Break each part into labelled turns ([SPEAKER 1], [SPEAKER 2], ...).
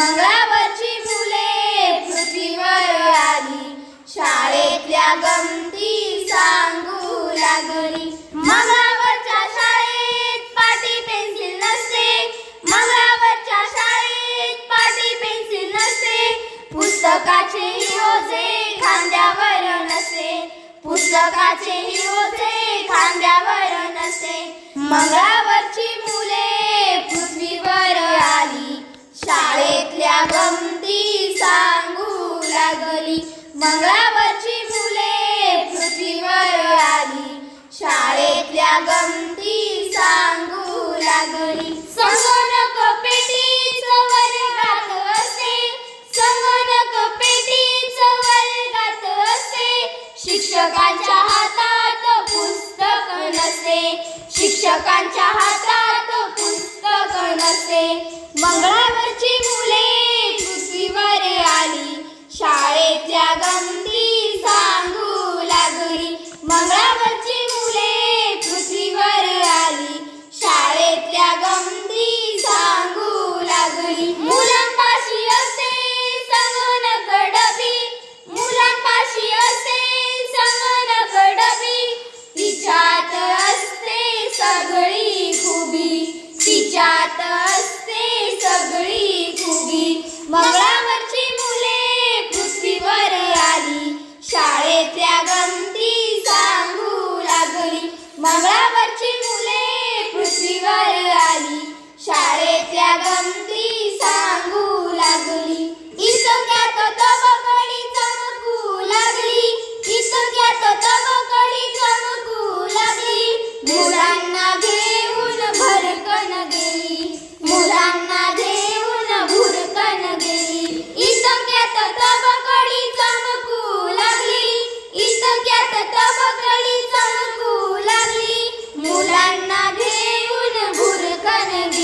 [SPEAKER 1] मंगळावरची मुले पृथ्वीवर आली. शाळेतल्या गमती सांगू लागली. मंगळावरच्या शाळेत पाटी पेन्सिल नसते. मंगळावरच्या शाळेत पाटी पेन्सिल नसते. पुस्तकाचे ओझे खांद्यावर नसते. पुस्तकाचे ओझे खांद्यावर नसते. मंगळावर मंगळावरची मुले पृथ्वीवर आली. शाळेतल्या गमती सांगू लागली. संगणक पेटीच वर्गात असे. संगणक पेटीच वर्गात असते शिक्षकांच्या हातात पुस्तक नसे. शिक्षकांच्या हातात पुस्तक नसे.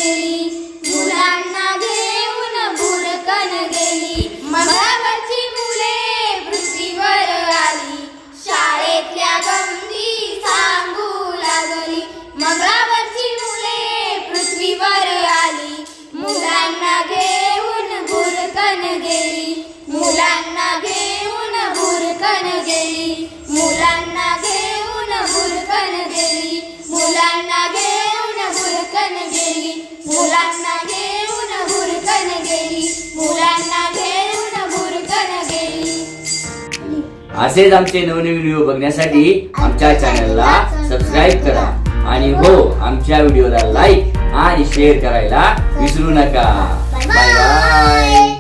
[SPEAKER 1] गेली मुलांना घेऊन भुरकन गेली. मंगळावरची मुले पृथ्वीवर आली. शाळेतल्या गमती सांगू लागली. मंगळावरची मुलांना घेऊन भुरकन गेली. मुलांना घेऊन भुरकन गेली.
[SPEAKER 2] असेच आमचे नवनवीन व्हिडिओ बघण्यासाठी आमच्या चॅनलला सबस्क्राईब करा. आणि हो आमच्या व्हिडिओला लाईक आणि शेअर करायला विसरू नका. Bye bye